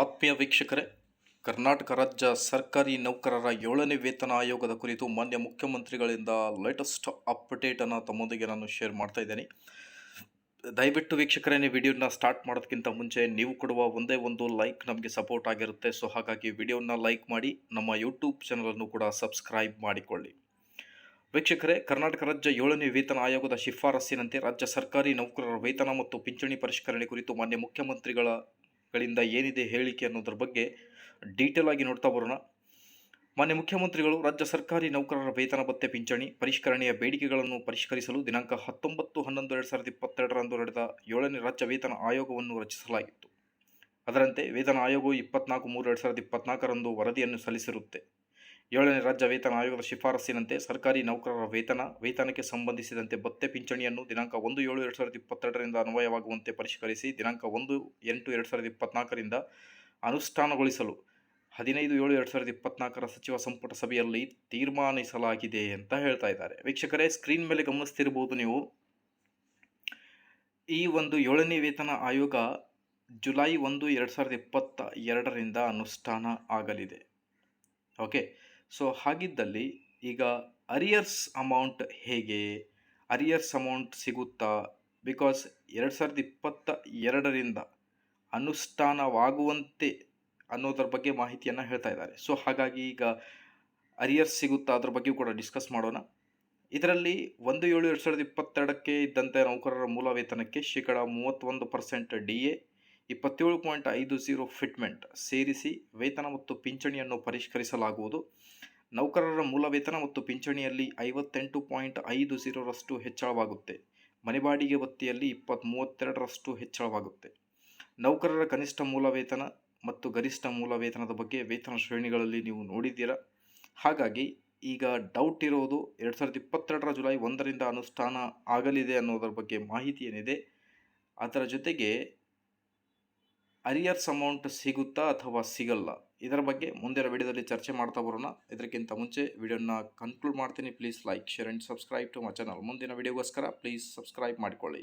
ಆತ್ಮೀಯ ವೀಕ್ಷಕರೇ, ಕರ್ನಾಟಕ ರಾಜ್ಯ ಸರ್ಕಾರಿ ನೌಕರರ ಏಳನೇ ವೇತನ ಆಯೋಗದ ಕುರಿತು ಮಾನ್ಯ ಮುಖ್ಯಮಂತ್ರಿಗಳಿಂದ ಲೇಟೆಸ್ಟ್ ಅಪ್ಡೇಟನ್ನು ತಮ್ಮೊಂದಿಗೆ ನಾನು ಶೇರ್ ಮಾಡ್ತಾ ಇದ್ದೇನೆ. ದಯವಿಟ್ಟು ವೀಕ್ಷಕರೇ ನೀವು ವಿಡಿಯೋನ ಸ್ಟಾರ್ಟ್ ಮಾಡೋದಕ್ಕಿಂತ ಮುಂಚೆ ನೀವು ಕೊಡುವ ಒಂದೇ ಒಂದು ಲೈಕ್ ನಮಗೆ ಸಪೋರ್ಟ್ ಆಗಿರುತ್ತೆ. ಸೊ ಹಾಗಾಗಿ ವಿಡಿಯೋನ ಲೈಕ್ ಮಾಡಿ, ನಮ್ಮ ಯೂಟ್ಯೂಬ್ ಚಾನಲನ್ನು ಕೂಡ ಸಬ್ಸ್ಕ್ರೈಬ್ ಮಾಡಿಕೊಳ್ಳಿ. ವೀಕ್ಷಕರೇ, ಕರ್ನಾಟಕ ರಾಜ್ಯ ಏಳನೇ ವೇತನ ಆಯೋಗದ ಶಿಫಾರಸ್ಸಿನಂತೆ ರಾಜ್ಯ ಸರ್ಕಾರಿ ನೌಕರರ ವೇತನ ಮತ್ತು ಪಿಂಚಣಿ ಪರಿಷ್ಕರಣೆ ಕುರಿತು ಮಾನ್ಯ ಮುಖ್ಯಮಂತ್ರಿಗಳ ಗಳಿಂದ ಏನಿದೆ ಹೇಳಿಕೆ ಅನ್ನೋದ್ರ ಬಗ್ಗೆ ಡೀಟೇಲ್ ಆಗಿ ನೋಡ್ತಾ ಬರೋಣ. ಮಾನ್ಯ ಮುಖ್ಯಮಂತ್ರಿಗಳು, ರಾಜ್ಯ ಸರ್ಕಾರಿ ನೌಕರರ ವೇತನ ಭತ್ತೆ ಪಿಂಚಣಿ, ಪರಿಷ್ಕರಣೆಯ ಬೇಡಿಕೆಗಳನ್ನು ಪರಿಷ್ಕರಿಸಲು ದಿನಾಂಕ ಹತ್ತೊಂಬತ್ತು ಹನ್ನೊಂದು ಎರಡು ಸಾವಿರದ ಇಪ್ಪತ್ತೆರಡರಂದು ನಡೆದ ಏಳನೇ ರಾಜ್ಯ ವೇತನ ಆಯೋಗವನ್ನು ರಚಿಸಲಾಗಿತ್ತು. ಅದರಂತೆ ವೇತನ ಆಯೋಗವು ಇಪ್ಪತ್ನಾಲ್ಕು ಮೂರು ಎರಡು ಸಾವಿರದ ಇಪ್ಪತ್ನಾಲ್ಕರಂದು ವರದಿಯನ್ನು ಸಲ್ಲಿಸಿರುತ್ತೆ. ಏಳನೇ ರಾಜ್ಯ ವೇತನ ಆಯೋಗದ ಶಿಫಾರಸ್ಸಿನಂತೆ ಸರ್ಕಾರಿ ನೌಕರರ ವೇತನ, ವೇತನಕ್ಕೆ ಸಂಬಂಧಿಸಿದಂತೆ ಭತ್ತೆ ಪಿಂಚಣಿಯನ್ನು ದಿನಾಂಕ ಒಂದು ಏಳು ಎರಡು ಸಾವಿರದ ಇಪ್ಪತ್ತೆರಡರಿಂದ ಅನ್ವಯವಾಗುವಂತೆ ಪರಿಷ್ಕರಿಸಿ ದಿನಾಂಕ ಒಂದು ಎಂಟು ಎರಡು ಸಾವಿರದ ಇಪ್ಪತ್ನಾಲ್ಕರಿಂದ ಅನುಷ್ಠಾನಗೊಳಿಸಲು ಹದಿನೈದು ಏಳು ಎರಡು ಸಾವಿರದ ಇಪ್ಪತ್ನಾಲ್ಕರ ಸಚಿವ ಸಂಪುಟ ಸಭೆಯಲ್ಲಿ ತೀರ್ಮಾನಿಸಲಾಗಿದೆ ಅಂತ ಹೇಳ್ತಾ ಇದ್ದಾರೆ. ವೀಕ್ಷಕರೇ, ಸ್ಕ್ರೀನ್ ಮೇಲೆ ಗಮನಿಸ್ತಿರ್ಬೋದು ನೀವು. ಈ ಒಂದು ಏಳನೇ ವೇತನ ಆಯೋಗ ಜುಲೈ ಒಂದು ಎರಡು ಸಾವಿರದ ಇಪ್ಪತ್ತ ಎರಡರಿಂದ ಅನುಷ್ಠಾನ ಆಗಲಿದೆ. ಓಕೆ. ಸೊ ಹಾಗಿದ್ದಲ್ಲಿ ಈಗ ಅರಿಯರ್ಸ್ ಅಮೌಂಟ್ ಹೇಗೆ? ಅರಿಯರ್ಸ್ ಅಮೌಂಟ್ ಸಿಗುತ್ತಾ? ಬಿಕಾಸ್ ಎರಡು ಸಾವಿರದ ಇಪ್ಪತ್ತ ಎರಡರಿಂದ ಅನುಷ್ಠಾನವಾಗುವಂತೆ ಅನ್ನೋದ್ರ ಬಗ್ಗೆ ಮಾಹಿತಿಯನ್ನು ಹೇಳ್ತಾ ಇದ್ದಾರೆ. ಸೊ ಹಾಗಾಗಿ ಈಗ ಅರಿಯರ್ಸ್ ಸಿಗುತ್ತಾ ಅದ್ರ ಬಗ್ಗೆ ಕೂಡ ಡಿಸ್ಕಸ್ ಮಾಡೋಣ. ಇದರಲ್ಲಿ ಒಂದು ಏಳು ಎರಡು ಸಾವಿರದ ಇಪ್ಪತ್ತೆರಡಕ್ಕೆ ಇದ್ದಂತೆ ನೌಕರರ ಮೂಲ ವೇತನಕ್ಕೆ ಶೇಕಡಾ ಮೂವತ್ತೊಂದು ಪರ್ಸೆಂಟ್ ಡಿ ಎ ಇಪ್ಪತ್ತೇಳು ಪಾಯಿಂಟ್ ಐದು ಝೀರೋ ಫಿಟ್ಮೆಂಟ್ ಸೇರಿಸಿ ವೇತನ ಮತ್ತು ಪಿಂಚಣಿಯನ್ನು ಪರಿಷ್ಕರಿಸಲಾಗುವುದು. ನೌಕರರ ಮೂಲ ವೇತನ ಮತ್ತು ಪಿಂಚಣಿಯಲ್ಲಿ ಐವತ್ತೆಂಟು ಪಾಯಿಂಟ್ ಐದು ಜೀರೋರಷ್ಟು ಹೆಚ್ಚಳವಾಗುತ್ತೆ. ಮನೆ ಬಾಡಿಗೆ ಭತ್ಯೆಯಲ್ಲಿ ಇಪ್ಪತ್ತ್ ಮೂವತ್ತೆರಡರಷ್ಟು ಹೆಚ್ಚಳವಾಗುತ್ತೆ. ನೌಕರರ ಕನಿಷ್ಠ ಮೂಲ ವೇತನ ಮತ್ತು ಗರಿಷ್ಠ ಮೂಲ ವೇತನದ ಬಗ್ಗೆ ವೇತನ ಶ್ರೇಣಿಗಳಲ್ಲಿ ನೀವು ನೋಡಿದ್ದೀರಾ? ಹಾಗಾಗಿ ಈಗ ಡೌಟ್ ಇರೋದು ಎರಡು ಸಾವಿರದ ಇಪ್ಪತ್ತೆರಡರ ಜುಲೈ ಒಂದರಿಂದ ಅನುಷ್ಠಾನ ಆಗಲಿದೆ ಅನ್ನೋದರ ಬಗ್ಗೆ ಮಾಹಿತಿ ಏನಿದೆ? ಅದರ ಜೊತೆಗೆ ಅರಿಯರ್ಸ್ ಅಮೌಂಟ್ ಸಿಗುತ್ತಾ ಅಥವಾ ಸಿಗಲ್ಲ? ಇದರ ಬಗ್ಗೆ ಮುಂದಿನ ವಿಡಿಯೋದಲ್ಲಿ ಚರ್ಚೆ ಮಾಡ್ತಾ ಬರೋಣ. ಇದಕ್ಕಿಂತ ಮುಂಚೆ ವಿಡಿಯೋನ ಕನ್ಕ್ಲೂಡ್ ಮಾಡ್ತೀನಿ. Please like share and subscribe to my channel ಮುಂದಿನ ವಿಡಿಯೋಗೋಸ್ಕರ ಪ್ಲೀಸ್ ಸಬ್ಸ್ಕ್ರೈಬ್ ಮಾಡಿಕೊಳ್ಳಿ.